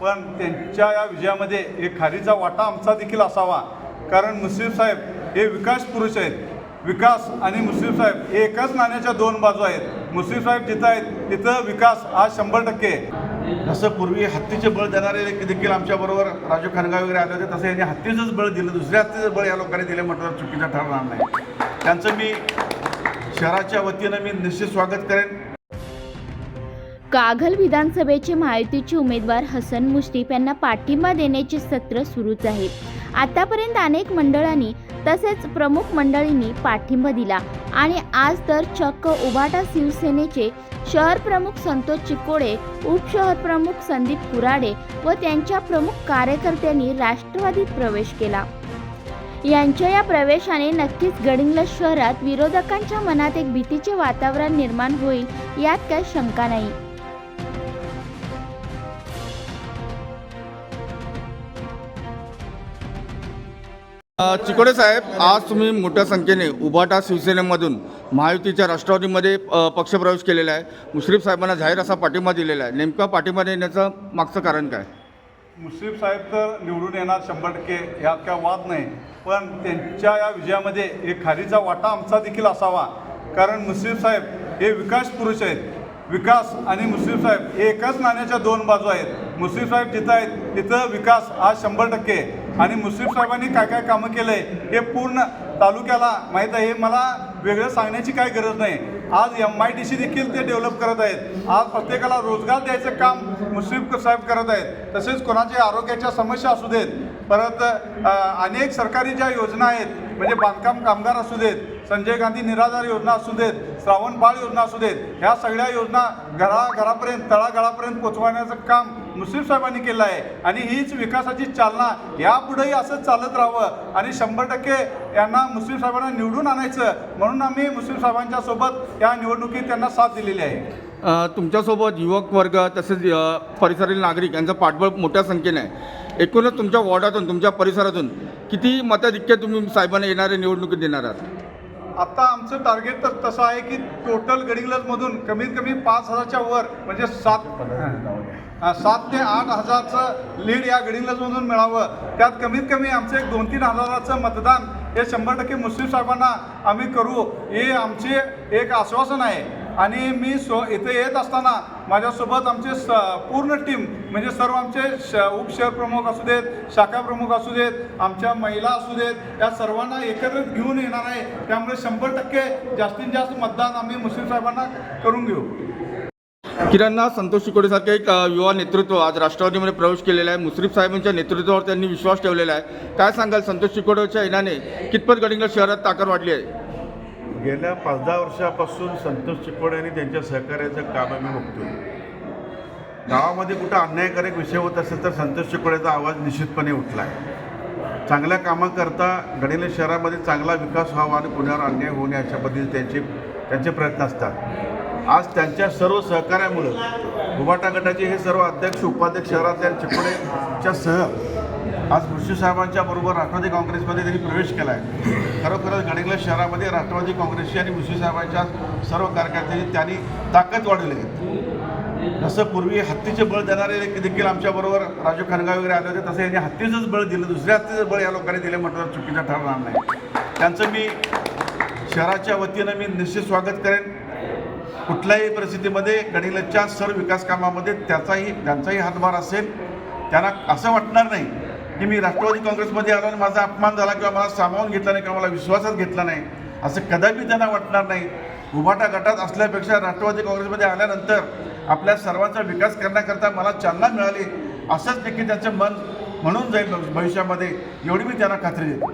पण त्यांच्या या विजयामध्ये एक खारीचा वाटा आमचा देखील असावा. कारण मुस्लिम साहेब हे विकास पुरुष आहेत. विकास आणि मुस्लिम साहेब हे एकाच नाण्याच्या दोन बाजू आहेत. मुस्लिम साहेब जिथं आहेत तिथं विकास हा शंभर टक्के जसं पूर्वी हत्तीचे बळ देणारे देखील आमच्याबरोबर राजू खानगाव वगैरे आले होते तसं यांनी हत्तीचंच बळ दिलं. दुसऱ्या हत्तीचं बळ या लोकांनी दिलं म्हटलं तर चुकीचं ठरणार नाही. त्यांचं मी शहराच्या वतीनं मी निश्चित स्वागत करेन. कागल विधानसभेचे महायुतीचे उमेदवार हसन मुश्रीफ यांना पाठिंबा देण्याचे सत्र सुरूच आहे. आतापर्यंत अनेक मंडळांनी तसेच प्रमुख मंडळींनी पाठिंबा दिला आणि आज तर चक्क उभाटा शिवसेनेचे शहर प्रमुख संतोष चिकोडे उपशहर प्रमुख संदीप कुराडे व त्यांच्या प्रमुख कार्यकर्त्यांनी राष्ट्रवादीत प्रवेश केला. यांच्या या प्रवेशाने नक्कीच गडिंग्लज शहरात विरोधकांच्या मनात एक भीतीचे वातावरण निर्माण होईल यात काही शंका नाही. चिकोडे साहेब आज तुम्ही मोठ्या संख्येने उभाटा शिवसेनेमधून महायुतीच्या राष्ट्रवादीमध्ये पक्षप्रवेश केलेला आहे. मुश्रीफ साहेबांना जाहीर असा पाठिंबा दिलेला आहे. नेमका पाठिंबा देण्याचं मागचं कारण काय? मुश्रीफ साहेब तर निवडून येणार शंभर टक्के ह्यात काय वाद नाही. पण त्यांच्या या विजयामध्ये एक खारीचा वाटा आमचा देखील असावा. कारण मुश्रीफ साहेब हे विकास पुरुष आहेत. विकास आणि मुश्रीफ साहेब हे एकाच नाण्याच्या दोन बाजू आहेत. मुश्रीफ साहेब जिथं आहेत तिथं विकास आज शंभर टक्के. आणि मुश्रीफ साहेबांनी काय काय कामं केलं आहे हे पूर्ण तालुक्याला माहीत आहे. हे मला वेगळं सांगण्याची काय गरज नाही. आज एम आय डी सी देखील ते डेव्हलप करत आहेत. आज प्रत्येकाला रोजगार द्यायचं काम मुश्रीफ साहेब करत आहेत. तसेच कोणाच्या आरोग्याच्या समस्या असू देत परत अनेक सरकारी ज्या योजना आहेत म्हणजे बांधकाम कामगार असू देत संजय गांधी निराधार योजना असू देत श्रावण बाळ योजना असू देत ह्या सगळ्या योजना घराघरापर्यंत तळागाळापर्यंत पोचवण्याचं काम मुश्रीफ साहेबांनी केलं आहे आणि हीच विकासाची चालना यापुढेही असंच चालत राहावं. आणि शंभर टक्के यांना मुश्रीफ साहेबांना निवडून आणायचं. म्हणून आम्ही मुश्रीफ साहेबांच्या सोबत या निवडणुकीत त्यांना साथ दिलेली आहे. तुमच्यासोबत युवक वर्ग तसेच परिसरातील नागरिक यांचं पाठबळ मोठ्या संख्येने आहे. एकूणच तुमच्या वॉर्डातून तुमच्या परिसरातून किती मताधिक्य तुम्ही साहेबांना येणाऱ्या निवडणुकीत देणार आहात? आता आमचं टार्गेट तर तसं आहे की टोटल गडिंग्लजमधून कमीत कमी पाच हजारच्या वर म्हणजे सात सात ते आठ हजारचं लीड या गडिंग्लजमधून मिळावं. त्यात कमीत कमी आमचं एक दोन तीन हजाराचं मतदान हे शंभर टक्के मुस्लिम साहेबांना आम्ही करू. हे आमचे एक आश्वासन आहे. आणि मी सो इथे येत असताना माझ्यासोबत आमचे स पूर्ण टीम म्हणजे सर्व आमचे श उपशहर प्रमुख असू देत शाखा प्रमुख असू देत आमच्या महिला असू देत या सर्वांना एकत्रित घेऊन येणार आहे. त्यामुळे शंभर टक्के जास्तीत जास्त मतदान आम्ही मुस्लिम साहेबांना करून घेऊ. किराणा संतोष शिकोडेसारखे एक युवा नेतृत्व आज राष्ट्रवादीमध्ये प्रवेश केलेला आहे. मुश्रीफ साहेबांच्या नेतृत्वावर त्यांनी विश्वास ठेवलेला आहे. काय सांगाल संतोष शिकोडेच्या येण्याने कितपत गडिंगला शहरात ताकद वाढली आहे? गेल्या पाच दहा वर्षापासून संतोष चिकोडे आणि त्यांच्या सहकार्याचं काम आम्ही बघतो गावामध्ये कुठं अन्यायकारक विषय होत असेल तर संतोष चिकोडेचा आवाज निश्चितपणे उठला आहे चांगल्या कामाकरता गडिले शहरामध्ये चांगला विकास व्हावा आणि पुण्यावर अन्याय होऊ नये अशा पद्धतीने त्यांचे त्यांचे प्रयत्न असतात. आज त्यांच्या सर्व सहकार्यामुळं उभाटा गटाचे हे सर्व अध्यक्ष उपाध्यक्ष शहरातल्या चिपडेच्या सह आज मुश्रीफ साहेबांच्या बरोबर राष्ट्रवादी काँग्रेसमध्ये त्यांनी प्रवेश केला आहे खरोखरच गडिंग्लज शहरामध्ये राष्ट्रवादी काँग्रेसची आणि मुश्रीफ साहेबांच्या सर्व कार्यकर्त्यांची त्यांनी ताकद वाढवली आहे. जसं पूर्वी हत्तीचे बळ देणारे देखील आमच्याबरोबर राजू खनगाव वगैरे आले होते तसं यांनी हत्तीचंच बळ दिलं दुसऱ्या हत्तीचं बळ या लोकांनी दिलं म्हटलं तर चुकीचं ठरणार नाही. त्यांचं मी शहराच्या वतीनं मी निश्चित स्वागत करेन. कुठल्याही परिस्थितीमध्ये गडिंग्लजच्या सर्व विकास कामामध्ये त्याचाही त्यांचाही हातभार असेल त्यांना असं वाटणार नाही की मी राष्ट्रवादी काँग्रेसमध्ये आलो आणि माझा अपमान झाला किंवा मला सामावून घेतला नाही किंवा मला विश्वासात घेतला नाही असं कदापि त्यांना वाटणार नाही. उभाटा गटात असल्यापेक्षा राष्ट्रवादी काँग्रेसमध्ये आल्यानंतर आपल्या सर्वांचा विकास करण्याकरता मला चालना मिळाली असंच देखील त्यांचं मन म्हणून जाईल भविष्यामध्ये एवढी मी त्यांना खात्री देतो.